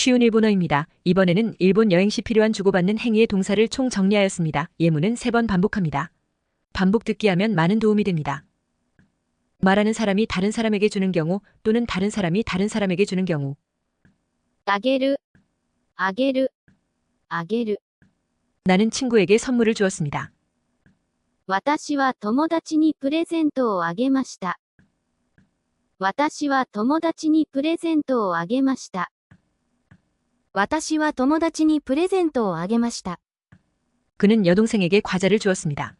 쉬운 일본어입니다. 이번에는 일본 여행 시 필요한 주고받는 행위의 동사를 총 정리하였습니다. 예문은 세 번 반복합니다. 반복 듣기 하면 많은 도움이 됩니다. 말하는 사람이 다른 사람에게 주는 경우 또는 다른 사람이 다른 사람에게 주는 경우 あげる、あげる、あげる。 나는 친구에게 선물을 주었습니다. 私は友達にプレゼントをあげました。私は友達にプレゼントをあげました。 私は友達にプレゼントをあげました。 그는 여동생에게 과자를 주었습니다.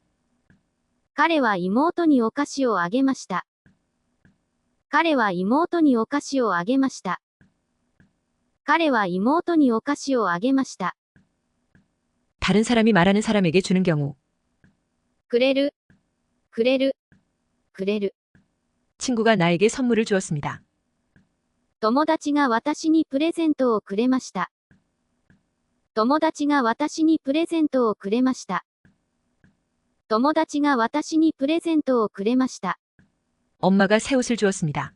彼は妹にお菓子をあげました。彼は妹にお菓子をあげました。彼は妹にお菓子をあげました。 다른 사람이 말하는 사람에게 주는 경우 くれる、くれる、くれる。 친구가 나에게 선물을 주었습니다. 友達が私にプレゼントをくれました。友達が私にプレゼントをくれました。友達が私にプレゼントをくれました。 엄마가 새 옷을 주었습니다.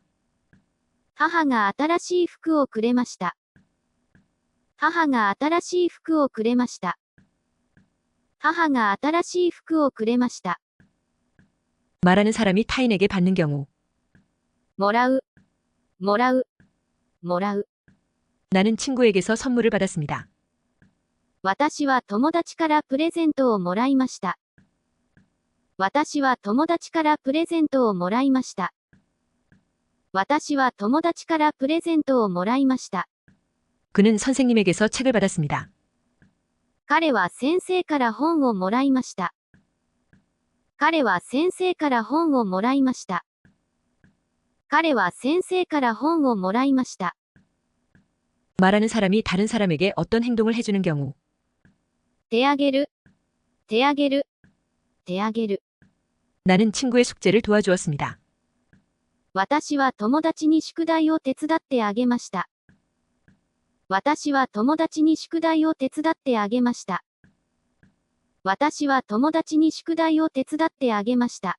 母が新しい服をくれました。母が新しい服をくれました。母が新しい服をくれました。 말하는 사람이 타인에게 받는 경우 もらう、もらう、 もらう。 나는 친구에게서 선물을 받았습니다. 私は友達からプレゼントをもらいました。私は友達からプレゼントをもらいました。私は友達からプレゼントをもらいました。 그는 선생님에게서 책을 받았습니다. 彼は先生から本をもらいました。彼は先生から本をもらいました。 彼は先生から本をもらいました。 말하는 사람이 다른 사람에게 어떤 행동을 해주는 경우 手あげる、手あげる、手あげる。 나는 친구의 숙제를 도와주었습니다. 私は友達に宿題を手伝ってあげました。私は友達に宿題を手伝ってあげました。私は友達に宿題を手伝ってあげました。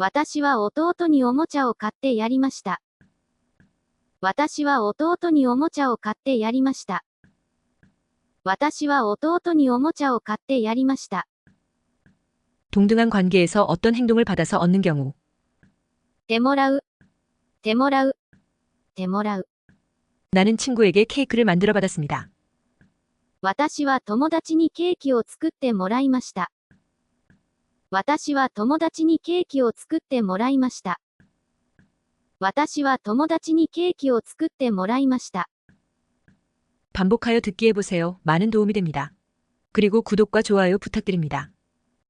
私は弟におもちゃを買ってやりました。私は弟におもちゃを買ってやりました。私は弟におもちゃを買ってやりました。 동등한 관계에서 어떤 행동을 받아서 얻는 경우 てもらう、てもらう、てもらう。 나는 친구에게 케이크를 만들어 받았습니다. 私は友達にケーキを作ってもらいました。 私は友達にケーキを作ってもらいました。私は友達にケーキを作ってもらいました。 반복하여 듣기 해보세요. 많은 도움이 됩니다. 그리고 구독과 좋아요 부탁드립니다.